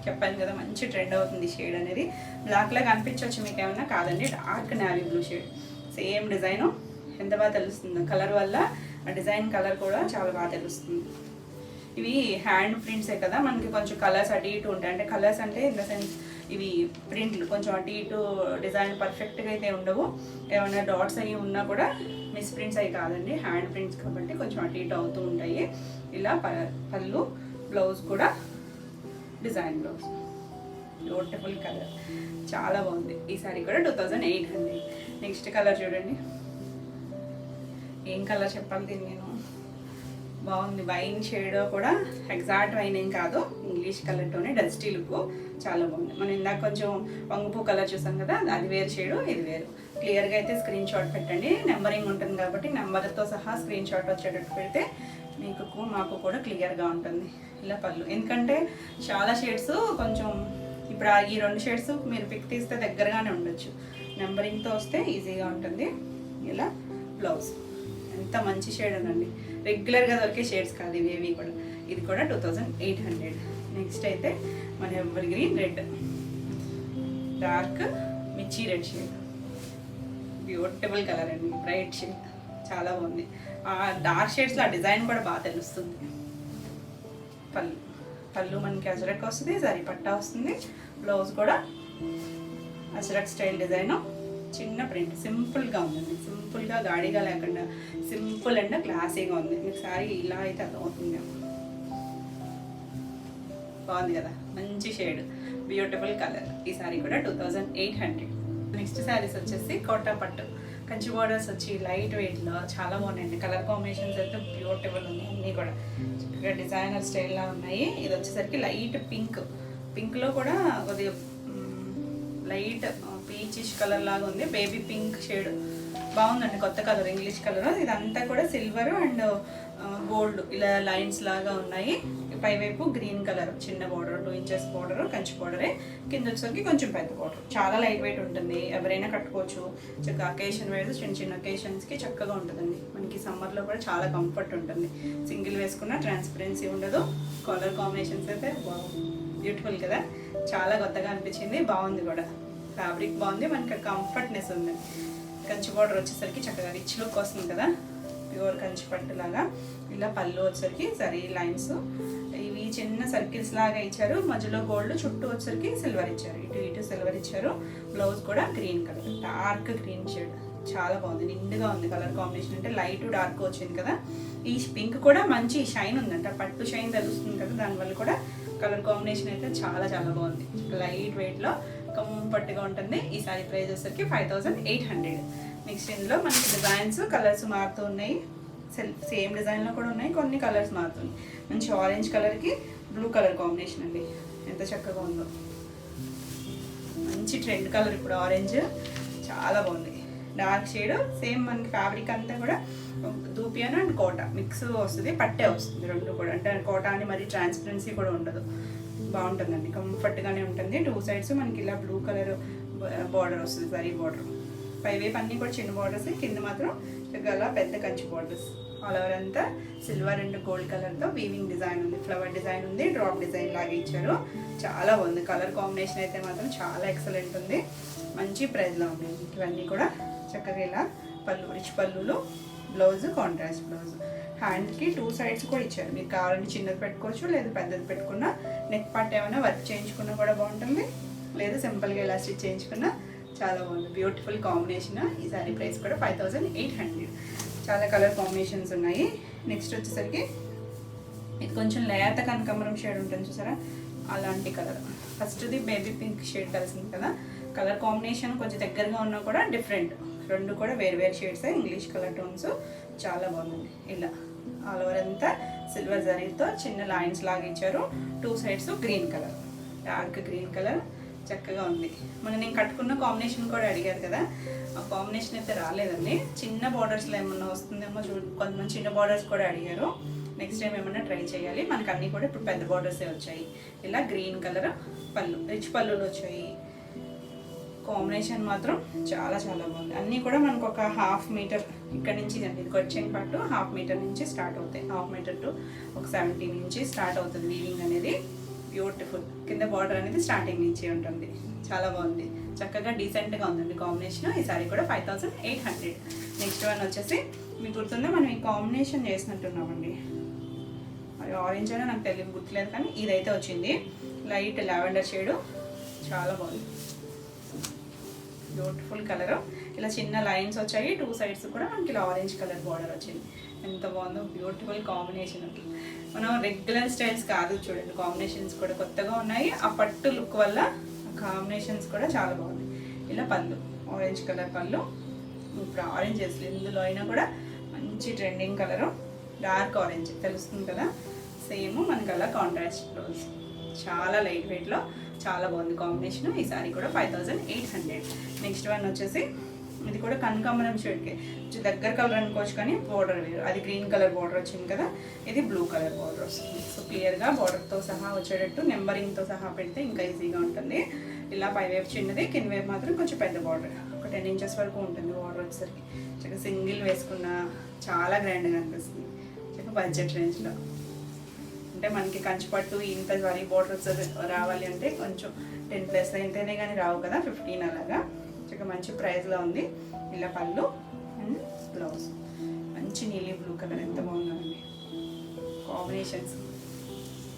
చెప్పాను కదా మంచి ట్రెండ్ అవుతుంది షేడ్ అనేది. బ్లాక్లాగా అనిపించవచ్చు మీకు ఏమైనా కాదండి. Dark navy blue shade. Same design. ఎంత బాగా తెలుస్తుందో. కలర్ వల్ల ఆ డిజైన్ కలర్ కూడా చాలా బాగా తెలుస్తుంది. ఇవి హ్యాండ్ ప్రింట్సే కదా మనకి కొంచెం కలర్స్ అటు ఇటు ఉంటాయి. అంటే కలర్స్ అంటే ఇన్ ద సెన్స్ ఇవి ప్రింట్లు కొంచెం అటు ఇటు డిజైన్ పర్ఫెక్ట్గా అయితే ఉండవు. ఏమైనా డాట్స్ అవి ఉన్నా కూడా మిస్ ప్రింట్స్ అవి కాదండి. హ్యాండ్ ప్రింట్స్ కాబట్టి కొంచెం అటు ఇటు అవుతూ ఉంటాయి. ఇలా ప- పళ్ళు బ్లౌజ్ కూడా డిజైన్ బ్లౌజ్ బ్యూటిఫుల్ కలర్ చాలా బాగుంది. ఈ సారీ కూడా two thousand eight hundred next colour చూడండి. ఏం కలర్ చెప్పాలి దీన్ని నేను? బాగుంది. వైన్ షేడ్ కూడా ఎగ్జాక్ట్ వైన్ ఏం కాదు. ఇంగ్లీష్ కలర్తోనే డస్టీ లుక్. చాలా బాగుంది. మనం ఇందాక కొంచెం వంగుపూ కలర్ చూసాం కదా అది వేరు షేడు ఇది వేరు. క్లియర్గా అయితే స్క్రీన్ షాట్ పెట్టండి. నెంబరింగ్ ఉంటుంది కాబట్టి నెంబర్తో సహా స్క్రీన్ షాట్ వచ్చేటట్టు పెడితే మీకు మాకు కూడా క్లియర్గా ఉంటుంది. ఇలా పళ్ళు. ఎందుకంటే చాలా షేడ్స్ కొంచెం ఇప్పుడు ఈ రెండు షేడ్స్ మీరు పిక్ తీస్తే దగ్గరగానే ఉండొచ్చు. నెంబరింగ్తో వస్తే ఈజీగా ఉంటుంది. ఇలా బ్లౌజ్ ఎంత మంచి షేడ్ అనండి రెగ్యులర్గా దొరికే షేడ్స్ కాదు ఇవి ఏవి కూడా. ఇది కూడా two thousand eight hundred next అయితే మన ఎవరి గ్రీన్ రెడ్ డార్క్ మిర్చి రెడ్ షేడ్ బ్యూటిఫుల్ కలర్ అండి బ్రైట్ షేడ్ చాలా బాగుంది. ఆ డార్క్ షేడ్స్లో ఆ డిజైన్ కూడా బాగా తెలుస్తుంది. పళ్ళు పళ్ళు మనకి అజరక్ వస్తుంది సరి పట్టా వస్తుంది. బ్లౌజ్ కూడా అజరక్ స్టైల్ డిజైన్ చిన్న ప్రింట్ సింపుల్గా ఉందండి. సింపుల్గా గాడిగా లేకుండా సింపుల్ అండ్ క్లాసీగా ఉంది. మీకు సారీ ఇలా అయితే అర్థమవుతుంది. బాగుంది కదా? మంచి షేడ్. బ్యూటిఫుల్ కలర్ ఈ సారీ కూడా two thousand eight hundred next saris వచ్చేసి కోటా పట్టు. కంచి బోర్డర్స్ వచ్చి లైట్ వెయిట్లో చాలా బాగున్నాయండి. కలర్ కాంబినేషన్స్ అయితే బ్యూటిఫుల్ ఉన్నాయి. అన్నీ కూడా. చక్కగా డిజైనర్ స్టైల్లా ఉన్నాయి. ఇది వచ్చేసరికి లైట్ పింక్ పింక్లో కూడా కొద్దిగా లైట్ పీచిష్ కలర్ లాగా ఉంది. బేబీ పింక్ షేడ్ బాగుందండి కొత్త కలర్ ఇంగ్లీష్ కలర్ ఇదంతా కూడా సిల్వర్ అండ్ గోల్డ్ ఇలా లైన్స్ లాగా ఉన్నాయి. పైవైపు గ్రీన్ కలర్ చిన్న border two inches border Kanchi బార్డరే కింద వచ్చేసరికి కొంచెం పెద్ద బార్డర్ చాలా లైట్ వెయిట్ ఉంటుంది. ఎవరైనా కట్టుకోవచ్చు. చక్కగా అకేషన్ వేరు చిన్న చిన్న అకేషన్స్కి చక్కగా ఉంటుందండి. మనకి సమ్మర్లో కూడా చాలా కంఫర్ట్ ఉంటుంది. సింగిల్ వేసుకున్న ట్రాన్స్పరెన్సీ ఉండదు. కలర్ కాంబినేషన్స్ అయితే బాగుంది బ్యూటిఫుల్ కదా. చాలా కొత్తగా అనిపించింది. బాగుంది కూడా. ఫ్యాబ్రిక్ బాగుంది మనకి కంఫర్ట్నెస్ ఉంది. కంచి బార్డర్ వచ్చేసరికి చక్కగా రిచ్ లుక్ వస్తుంది కదా. ప్యూర్ కంచి పట్టులాగా ఇలా పళ్ళు వచ్చేసరికి సరీ లైన్స్. ఇవి చిన్న సర్కిల్స్ లాగా ఇచ్చారు. మధ్యలో గోల్డ్ చుట్టూ వచ్చేసరికి సిల్వర్ ఇచ్చారు. ఇటు ఇటు సిల్వర్ ఇచ్చారు. బ్లౌజ్ కూడా green colour dark green shade చాలా బాగుంది. నిండుగా ఉంది కలర్ కాంబినేషన్ అంటే లైట్ డార్క్ వచ్చింది కదా. ఈ పింక్ కూడా మంచి షైన్ ఉందంట. పట్టు షైన్ తెలుస్తుంది కదా. దానివల్ల కూడా కలర్ కాంబినేషన్ అయితే చాలా చాలా బాగుంది. లైట్ వెయిట్లో కంఫర్ట్గా ఉంటుంది. ఈ సారీ ప్రైస్ వచ్చేసరికి five thousand eight hundred next ఇందులో మనకి డిజైన్స్ కలర్స్ మారుతూ ఉన్నాయి. సేమ్ డిజైన్లో కూడా ఉన్నాయి. కొన్ని కలర్స్ మారుతున్నాయి. మంచి ఆరెంజ్ కలర్కి బ్లూ కలర్ కాంబినేషన్ అండి. ఎంత చక్కగా ఉందో. మంచి ట్రెండ్ కలర్ ఇప్పుడు ఆరెంజ్ చాలా బాగుంది. డార్క్ షేడ్ సేమ్ మనకి ఫ్యాబ్రిక్ అంతా కూడా దూపియాను అండ్ కోట. మిక్స్ వస్తుంది పట్టే వస్తుంది రెండు కూడా. అంటే కోట అని మరి ట్రాన్స్పరెన్సీ కూడా ఉండదు. బాగుంటుందండి. కంఫర్ట్గానే ఉంటుంది. టూ సైడ్స్ మనకి ఇలా బ్లూ కలర్ బార్డర్ వస్తుంది సరీ బార్డర్. పైవైపు అన్నీ కూడా చిన్న బార్డర్స్ కింద మాత్రం గల పెద్ద కంచి బార్డర్స్. ఆల్ ఓవర్ అంతా సిల్వర్ అండ్ గోల్డ్ కలర్తో వీవింగ్ డిజైన్ ఉంది. ఫ్లవర్ డిజైన్ ఉంది డ్రాప్ డిజైన్ లాగా ఇచ్చారు. చాలా బాగుంది కలర్ కాంబినేషన్ అయితే మాత్రం చాలా ఎక్సలెంట్ ఉంది. మంచి ప్రైజ్లో ఉంది. ఇవన్నీ కూడా చక్కగా ఇలా పళ్ళు రిచ్ పళ్ళులు బ్లౌజ్ కాంట్రాస్ట్ బ్లౌజ్. హ్యాండ్కి టూ సైడ్స్ కూడా ఇచ్చారు. మీకు కావాలంటే చిన్నది పెట్టుకోవచ్చు లేదా పెద్దది పెట్టుకున్నా నెక్ పార్ట్ ఏమైనా వర్క్ చేయించుకున్నా కూడా బాగుంటుంది. లేదా సింపుల్గా ఇలా స్టిచ్ చేయించుకున్నా చాలా బాగుంది. Beautiful combination. ఈ సారీ ప్రైస్ కూడా ఫైవ్ థౌజండ్ ఎయిట్ హండ్రెడ్. చాలా కలర్ కాంబినేషన్స్ ఉన్నాయి. నెక్స్ట్ వచ్చేసరికి ఇది కొంచెం లేత కనకమరం షేడ్ ఉంటుంది చూసారా? అలాంటి కలర్. ఫస్ట్ది బేబీ పింక్ షేడ్ కలిసింది కదా. కలర్ కాంబినేషన్ కొంచెం దగ్గరగా ఉన్నా కూడా డిఫరెంట్. రెండు కూడా వేరు వేరు షేడ్స్ ఇంగ్లీష్ కలర్ టోన్స్. చాలా బాగుంది. ఇలా ఆల్ ఓవర్ అంతా సిల్వర్ జరీతో చిన్న లైన్స్ లాగా ఇచ్చారు. Two sides green colour. Dark green colour. చక్కగా ఉంది. మన నేను కట్టుకున్న కాంబినేషన్ కూడా అడిగారు కదా. ఆ కాంబినేషన్ అయితే రాలేదండి. చిన్న బార్డర్స్లో ఏమన్నా వస్తుందేమో చూ కొంతమంది చిన్న బార్డర్స్ కూడా అడిగారు. నెక్స్ట్ టైం ఏమన్నా ట్రై చేయాలి. మనకు అన్నీ కూడా ఇప్పుడు పెద్ద బార్డర్సే వచ్చాయి. ఇలా గ్రీన్ కలర్ పళ్ళు రిచ్ పళ్ళులు వచ్చాయి. కాంబినేషన్ మాత్రం చాలా చాలా బాగుంది. అన్నీ కూడా మనకు ఒక హాఫ్ మీటర్ ఇక్కడ నుంచి అండి ఇది వచ్చేన్ పట్టు హాఫ్ మీటర్ నుంచి స్టార్ట్ అవుతాయి. హాఫ్ మీటర్ టు ఒక సెవెంటీ నుంచి స్టార్ట్ అవుతుంది. వీవింగ్ అనేది బ్యూటిఫుల్ కింద బార్డర్ అనేది స్టార్టింగ్ నుంచి ఉంటుంది. చాలా బాగుంది. చక్కగా డీసెంట్గా ఉందండి కాంబినేషన్ ఈ సారీ కూడా five thousand eight hundred next one వచ్చేసి మీకు గుర్తుందా? మనం ఈ కాంబినేషన్ చేసినట్టున్నామండి. అది ఆరెంజ్ అయినా నాకు తెలియదు గుర్తులేదు కానీ ఇదైతే వచ్చింది. లైట్ లావెండర్ షేడు చాలా బాగుంది. బ్యూటిఫుల్ కలరు ఇలా చిన్న లైన్స్ వచ్చాయి. టూ సైడ్స్ కూడా మనకి ఇలా ఆరెంజ్ కలర్ బార్డర్ వచ్చింది. ఎంత బాగుందో బ్యూటిఫుల్ కాంబినేషన్ మనం రెగ్యులర్ స్టైల్స్ కాదు చూడండి కాంబినేషన్స్ కూడా కొత్తగా ఉన్నాయి. ఆ పట్టు లుక్ వల్ల కాంబినేషన్స్ కూడా చాలా బాగున్నాయి. ఇలా పళ్ళు ఆరెంజ్ కలర్ పళ్ళు. ఇప్పుడు ఆరెంజ్ అసలు ఇందులో అయినా కూడా మంచి ట్రెండింగ్ కలరు డార్క్ ఆరెంజ్ తెలుస్తుంది కదా? సేమ్ మనకి అలా కాంట్రాస్ట్ బ్లౌజ్ చాలా లైట్ వెయిట్లో చాలా బాగుంది కాంబినేషన్ ఈ సారీ కూడా five thousand eight hundred next one వచ్చేసి ఇది కూడా కనకాంబరం షేడ్కి. కొంచెం దగ్గర కలర్ అనుకోవచ్చు కానీ బోర్డర్ వేరు. అది గ్రీన్ కలర్ బోర్డర్ వచ్చింది కదా ఇది బ్లూ కలర్ బోర్డర్ వస్తుంది. సో క్లియర్గా బార్డర్తో సహా వచ్చేటట్టు నెంబరింగ్తో సహా పెడితే ఇంకా ఈజీగా ఉంటుంది. ఇలా పై వైపు చిన్నది కింద వైపు మాత్రం కొంచెం పెద్ద బార్డర్ ఒక టెన్ ఇంచెస్ వరకు ఉంటుంది బార్డర్ వచ్చేసరికి. చక్కగా సింగిల్ వేసుకున్న చాలా గ్రాండ్గా అనిపిస్తుంది. చక్కగా బడ్జెట్ రేంజ్లో అంటే మనకి కంచిపట్టు ఇంత వరీ బార్డర్స్ రావాలి అంటే కొంచెం టెన్ ప్లస్ అయితేనే కానీ రావు కదా ఫిఫ్టీన్ అలాగా. చక్కగా మంచి ప్రైస్లో ఉంది. ఇలా పళ్ళు అండ్ బ్లౌజ్. మంచి నీలి బ్లూ కలర్ ఎంత బాగుందండి. కాంబినేషన్స్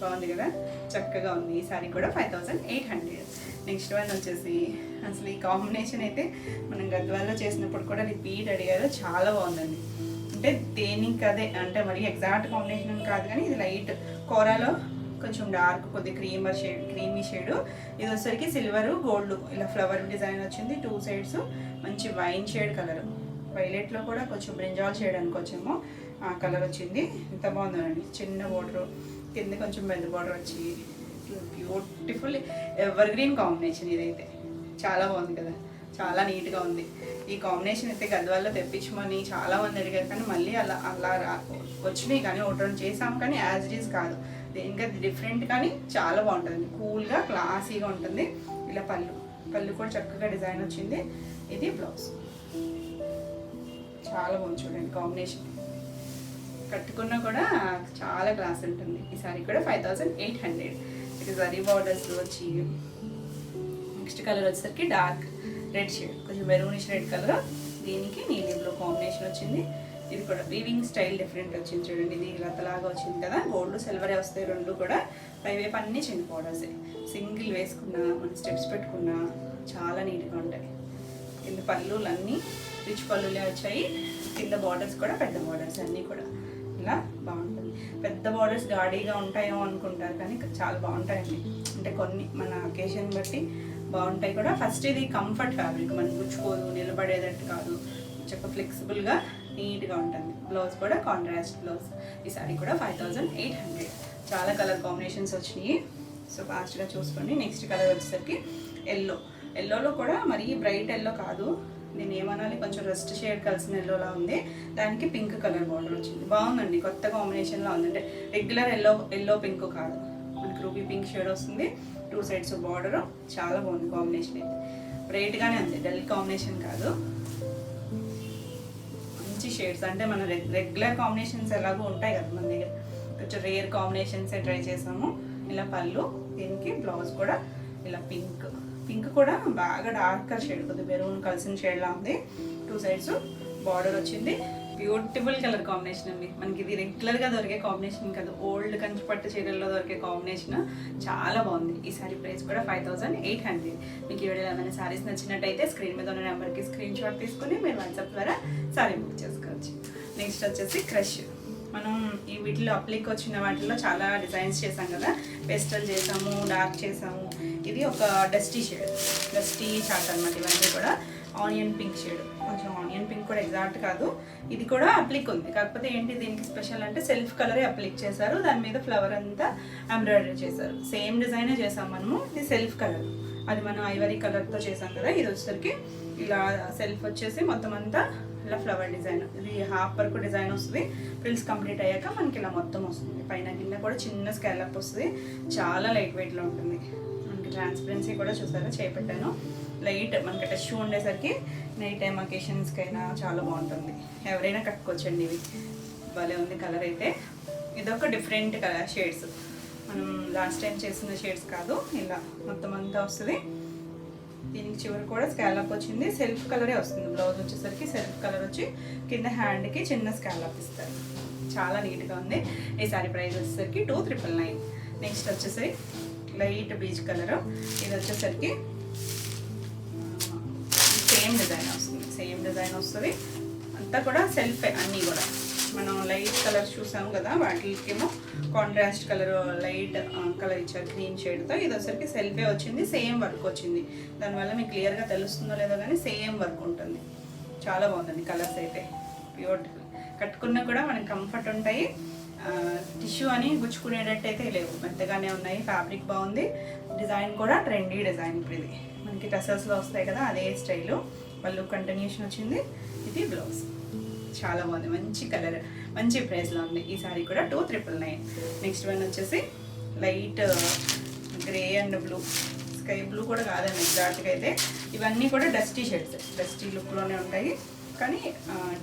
బాగుంది కదా? చక్కగా ఉంది. ఈ సారీ కూడా five thousand eight hundred. Next one వచ్చేసి అసలు ఈ కాంబినేషన్ అయితే మనం గద్వాల్లో చేసినప్పుడు కూడా రిపీట్ అడిగారు. చాలా బాగుందండి. అంటే దేనికి అదే అంటే మరి ఎగ్జాక్ట్ కాంబినేషన్ కాదు కానీ ఇది లైట్. కూరలో కొంచెం డార్క్ కొద్ది క్రీమర్ షేడ్ క్రీమీ షేడ్ ఇది వచ్చేసరికి సిల్వర్ గోల్డ్ ఇలా ఫ్లవర్ డిజైన్ వచ్చింది. టూ సైడ్స్ మంచి వైన్ షేడ్ కలర్ వైలెట్లో కూడా కొంచెం బ్రింజాల్ షేడ్ అనుకోవచ్చేమో ఆ కలర్ వచ్చింది. ఎంత బాగుందండి. చిన్న బోర్డర్ కింద కొంచెం పెద్ద బోర్డర్ వచ్చి బ్యూటిఫుల్ ఎవర్ గ్రీన్ కాంబినేషన్ ఇదైతే. చాలా బాగుంది కదా. చాలా నీట్గా ఉంది. ఈ కాంబినేషన్ అయితే గద్వాల్లో తెప్పించమని చాలా మంది అడిగారు కానీ మళ్ళీ అలా అలా రా వచ్చినాయి కానీ ఒకటి చేసాం కానీ యాజ్ ఇట్ ఈస్ కాదు. ఇంకా డిఫరెంట్ కానీ చాలా బాగుంటుంది. కూల్గా క్లాసీగా ఉంటుంది. ఇలా పళ్ళు. పళ్ళు కూడా చక్కగా డిజైన్ వచ్చింది. ఇది బ్లౌజ్ చాలా బాగుంది చూడండి కాంబినేషన్ కట్టుకున్నా కూడా చాలా క్లాస్ ఉంటుంది. ఈ సారీ కూడా ఫైవ్ థౌసండ్ ఎయిట్ హండ్రెడ్ ఇది జరీ బార్డర్స్ వచ్చి నెక్స్ట్ కలర్ వచ్చేసరికి డార్క్ రెడ్ షేడ్ కొంచెం మెరూనిష్ రెడ్ కలర్ దీనికి నీలి బ్లూ కాంబినేషన్ వచ్చింది. ఇది కూడా వీవింగ్ స్టైల్ డిఫరెంట్ వచ్చింది చూడండి. ఇది లతలాగా వచ్చింది కదా. గోల్డ్ సిల్వరే వస్తాయి రెండు కూడా. పైవేపు అన్ని చిన్న బోర్డర్సే సింగిల్ వేసుకున్నా మన స్టెప్స్ పెట్టుకున్నా చాలా నీట్గా ఉంటాయి. కింద పళ్ళులు అన్నీ రిచ్ పళ్ళులే వచ్చాయి. కింద బార్డర్స్ కూడా పెద్ద బార్డర్స్ అన్నీ కూడా. ఇలా బాగుంటుంది. పెద్ద బార్డర్స్ గాడీగా ఉంటాయేమో అనుకుంటారు కానీ చాలా బాగుంటాయండి. అంటే కొన్ని మన అకేషన్ బట్టి బాగుంటాయి కూడా. ఫస్ట్ ఇది కంఫర్ట్ ఫ్యాబ్రిక్ మనం గుచ్చుకోదు నిలబడేటట్టు కాదు. చక్కగా ఫ్లెక్సిబుల్గా నీట్గా ఉంటుంది. బ్లౌజ్ కూడా కాంట్రాస్ట్ బ్లౌజ్. ఈ సారీ కూడా ఫైవ్ థౌజండ్ ఎయిట్ హండ్రెడ్ చాలా కలర్ కాంబినేషన్స్ వచ్చినాయి. సో ఫాస్ట్గా చూసుకోండి. నెక్స్ట్ కలర్ వచ్చేసరికి ఎల్లో ఎల్లోలో కూడా మరీ బ్రైట్ ఎల్లో కాదు. నేను ఏమనాలి? కొంచెం రస్ట్ షేడ్ కలిసిన ఎల్లోలా ఉంది. దానికి పింక్ కలర్ బార్డర్ వచ్చింది. బాగుందండి. కొత్త కాంబినేషన్లో ఉంది. అంటే రెగ్యులర్ ఎల్లో ఎల్లో పింక్ కాదు. మనకి రూబీ పింక్ షేడ్ వస్తుంది. టూ సైడ్స్ బార్డర్ చాలా బాగుంది కాంబినేషన్ అయితే. బ్రైట్గానే ఉంది. డల్ కాంబినేషన్ కాదు. షేడ్స్ అంటే మన రెగ్యులర్ కాంబినేషన్స్ ఎలాగో ఉంటాయి కదా మన దగ్గర. కొంచెం రేర్ కాంబినేషన్సే ట్రై చేసాము. ఇలా పళ్ళు దీనికి బ్లౌజ్ కూడా ఇలా పింక్ పింక్ కూడా బాగా డార్కర్ షేడ్ కొద్దిగా మెరూన్ కలిసిన షేడ్లా ఉంది టూ సైడ్స్ బార్డర్ వచ్చింది. బ్యూటిఫుల్ కలర్ కాంబినేషన్ అండి. మనకి ఇది రెగ్యులర్గా దొరికే కాంబినేషన్ కాదు ఓల్డ్ కంచి పట్టు చీరల్లో దొరికే కాంబినేషన్ చాలా బాగుంది. ఈ సారీ ప్రైస్ కూడా ఫైవ్ థౌసండ్ ఎయిట్ హండ్రెడ్ మీకు ఈ వీడియోలో ఏమైనా సారీస్ నచ్చినట్టయితే స్క్రీన్ మీద ఉన్న నెంబర్కి స్క్రీన్ షాట్ తీసుకొని మీరు వాట్సాప్ ద్వారా సారీ బుక్ చేసుకోవచ్చు. నెక్స్ట్ వచ్చేసి క్రష్ మనం ఈ వీటిలో అప్లిక్ వచ్చిన వాటిలో చాలా డిజైన్స్ చేసాం కదా. పెస్టల్ చేసాము డార్క్ చేసాము ఇది ఒక డస్టీ షేడ్ డస్టీ చాట్ అనమాట ఇవన్నీ కూడా. Onion pink shade. కొంచెం ఆనియన్ పింక్ కూడా ఎగ్జాక్ట్ కాదు. ఇది కూడా అప్లిక్ ఉంది. కాకపోతే ఏంటి దీనికి స్పెషల్ అంటే సెల్ఫ్ కలరే అప్లిక్ చేశారు. దాని మీద ఫ్లవర్ అంతా ఎంబ్రాయిడరీ చేశారు. సేమ్ డిజైనే చేసాం మనము. ఇది సెల్ఫ్ కలర్. అది మనం ఐవరీ కలర్తో చేసాం కదా. ఇది వచ్చేసరికి ఇలా సెల్ఫ్ వచ్చేసి మొత్తం అంతా ఇలా ఫ్లవర్ డిజైన్. ఇది హాఫ్ వరకు డిజైన్ వస్తుంది. ప్రిల్స్ కంప్లీట్ అయ్యాక మనకి ఇలా మొత్తం వస్తుంది. పైన కింద కూడా చిన్న స్కాలప్ వస్తుంది. చాలా లైట్ వెయిట్లో ఉంటుంది. మనకి ట్రాన్స్పరెన్సీ కూడా చూసారా? చేపట్టాను. లైట్ మనకి టచ్ ఉండేసరికి నైట్ టైం అకేషన్స్కి అయినా చాలా బాగుంటుంది. ఎవరైనా కట్టుకోవచ్చండి ఇవి. భలే ఉంది కలర్ అయితే. ఇదొక డిఫరెంట్ కలర్ షేడ్స్. మనం లాస్ట్ టైం చేసిన షేడ్స్ కాదు. ఇలా మొత్తం అంతా వస్తుంది. దీనికి చివరి కూడా స్కాలప్ వచ్చింది. సెల్ఫ్ కలరే వస్తుంది. బ్లౌజ్ వచ్చేసరికి సెల్ఫ్ కలర్ వచ్చి కింద హ్యాండ్కి చిన్న స్కాలప్ ఇస్తారు. చాలా నీట్గా ఉంది. ఈ సారీ ప్రైస్ వచ్చేసరికి టూ త్రిపుల్ నైన్. నెక్స్ట్ వచ్చేసరికి లైట్ బీచ్ కలర్. ఇది వచ్చేసరికి వస్తుంది అంతా కూడా సెల్ఫే అన్నీ కూడా. మనం లైట్ కలర్స్ చూసాం కదా వాటికేమో కాంట్రాస్ట్ కలర్ లైట్ కలర్ ఇచ్చారు గ్రీన్ షేడ్తో ఇది వచ్చరికి సెల్ఫే వచ్చింది సేమ్ వర్క్ వచ్చింది. దానివల్ల మీకు క్లియర్గా తెలుస్తుందో లేదో కానీ సేమ్ వర్క్ ఉంటుంది. చాలా బాగుందండి కలర్స్ అయితే. బ్యూటిఫుల్ కట్టుకున్నా కూడా మనకి కంఫర్ట్ ఉంటాయి. టిష్యూ అని గుచ్చుకునేటట్టు అయితే లేవు. మెత్తగానే ఉన్నాయి ఫ్యాబ్రిక్ బాగుంది. డిజైన్ కూడా ట్రెండీ డిజైన్ ఇప్పుడు ఇది. మనకి టసల్స్లో వస్తాయి కదా అదే స్టైలు పళ్ళు కంటిన్యూషన్ వచ్చింది. ఇది బ్లౌజ్ చాలా బాగుంది. మంచి కలర్ మంచి ప్రైస్లో ఉంది. ఈ సారీ కూడా two triple nine next one వచ్చేసి light grey and blue sky blue కూడా కాదండి ఎగ్జాక్ట్గా అయితే. ఇవన్నీ కూడా డస్టీ షేడ్స్ డస్టీ లుక్లోనే ఉంటాయి. కానీ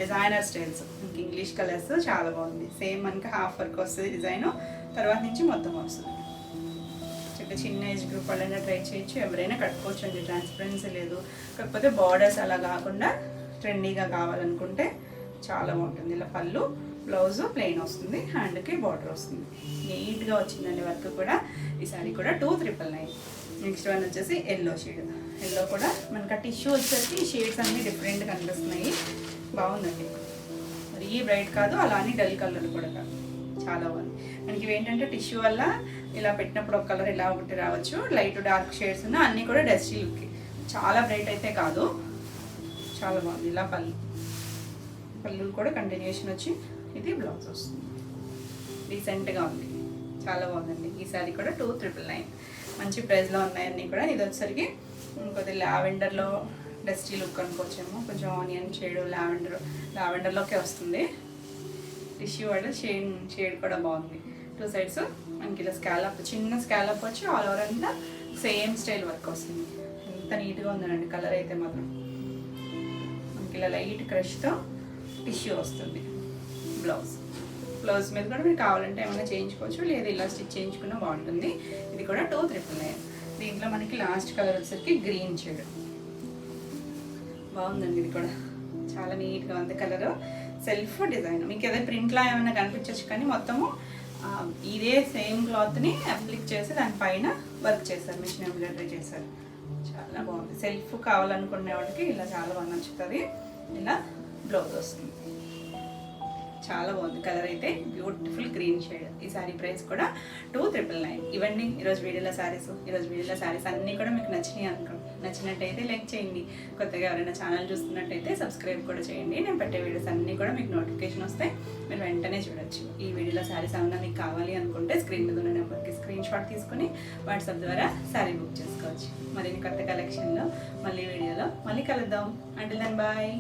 డిజైనర్ స్టైల్స్ ఇంక ఇంగ్లీష్ కలర్స్ చాలా బాగుంది. సేమ్ మనకి హాఫ్ వర్క్ వస్తుంది డిజైన్ తర్వాత నుంచి మొత్తం వస్తుంది. చిన్న చిన్న ఏజ్ గ్రూప్ వాళ్ళైనా ట్రై చేయొచ్చు. ఎవరైనా కట్టుకోవచ్చు అండి ట్రాన్స్పరెన్సీ లేదు. కాకపోతే బార్డర్స్ అలా కాకుండా ట్రెండీగా కావాలనుకుంటే చాలా బాగుంటుంది. ఇలా పళ్ళు బ్లౌజ్ ప్లెయిన్ వస్తుంది. హ్యాండ్కి బార్డర్ వస్తుంది. నీట్గా వచ్చిందండి వర్క్ కూడా. ఈ సారీ కూడా two triple nine next one వచ్చేసి ఎల్లో షేడ్ ఎల్లో కూడా మనకి ఆ టిష్యూ వచ్చేసి షేడ్స్ అన్నీ డిఫరెంట్ కనిపిస్తున్నాయి. బాగుందండి. మరీ బ్రైట్ కాదు అలా అని డల్ కలర్ కూడా కాదు. చాలా బాగుంది మనకి ఏంటంటే టిష్యూ వల్ల ఇలా పెట్టినప్పుడు ఒక కలర్ ఇలా ఒకటి రావచ్చు లైట్ డార్క్ షేడ్స్ ఉన్న అన్నీ కూడా డస్టీ లుక్ చాలా బ్రైట్ అయితే కాదు. చాలా బాగుంది. ఇలా పళ్ళు పళ్ళు కూడా కంటిన్యూషన్ వచ్చి ఇది బ్లౌజ్ వస్తుంది. డీసెంట్గా ఉంది. చాలా బాగుందండి. ఈ సారీ కూడా టూ ట్రిపుల్ నైన్. మంచి ప్రైస్లో ఉన్నాయన్నీ కూడా. ఇది వచ్చేసరికి కొద్దిగా లావెండర్లో డస్టీ లుక్ అనుకోవచ్చేమో. కొంచెం ఆనియన్ షేడ్ లావెండర్ లావెండర్లోకే వస్తుంది. టిష్యూ వల్ల షేడ్ షేడ్ కూడా బాగుంది. టూ సైడ్స్ మనకి ఇలా స్కాలప్ చిన్న స్కాలప్ వచ్చి ఆల్ ఓవర్ అంతా సేమ్ స్టైల్ వర్క్ వస్తుంది. ఎంత నీట్గా ఉందండి కలర్ అయితే మాత్రం. మనకి ఇలా లైట్ క్రష్తో టిష్యూ వస్తుంది. బ్లౌజ్ బ్లౌజ్ మీద కూడా మీరు కావాలంటే ఏమైనా చేయించుకోవచ్చు లేదా ఇలా స్టిచ్ చేయించుకున్నా బాగుంటుంది. ఇది కూడా టూ త్రిపుల్ నైన్ దీంట్లో మనకి లాస్ట్ కలర్ వచ్చేసరికి గ్రీన్ షేడ్ బాగుందండి ఇది కూడా. చాలా నీట్గా ఉంది కలర్ సెల్ఫ్ డిజైన్. మీకు ఏదో ప్రింట్లో ఏమైనా కనిపించవచ్చు కానీ మొత్తము ఇదే సేమ్ క్లాత్ని అప్లిక్ చేసి దానిపైన వర్క్ చేశారు మిషన్ ఎంబ్రాయిడరీ చేశారు చాలా బాగుంది. సెల్ఫ్ కావాలనుకునే వాటికి ఇలా చాలా బాగా నచ్చుతుంది. ఇలా బ్లౌజ్ వస్తుంది. చాలా బాగుంది. కలర్ అయితే బ్యూటిఫుల్ గ్రీన్ షేడ్. ఈ సారీ ప్రైస్ కూడా టూ త్రిపుల్ నైన్. ఇవన్నీ ఈరోజు వీడియోలో శారీస్ ఈరోజు వీడియోలో శారీస్ అన్నీ కూడా మీకు నచ్చినాయి అనుకుంటున్నాను. నచ్చినట్టయితే లైక్ చేయండి. కొత్తగా ఎవరైనా ఛానల్ చూస్తున్నట్టయితే సబ్స్క్రైబ్ కూడా చేయండి. నేను పెట్టే వీడియోస్ అన్నీ కూడా మీకు నోటిఫికేషన్ వస్తాయి. మీరు వెంటనే చూడొచ్చు. ఈ వీడియోలో శారీస్ ఏమన్నా మీకు కావాలి అనుకుంటే స్క్రీన్ మీద ఉన్న నెంబర్కి స్క్రీన్ షాట్ తీసుకుని వాట్సాప్ ద్వారా శారీ బుక్ చేసుకోవచ్చు. మరిన్ని కొత్త కలెక్షన్లో మళ్ళీ వీడియోలో మళ్ళీ కలుద్దాం. అంటే దెన్ బాయ్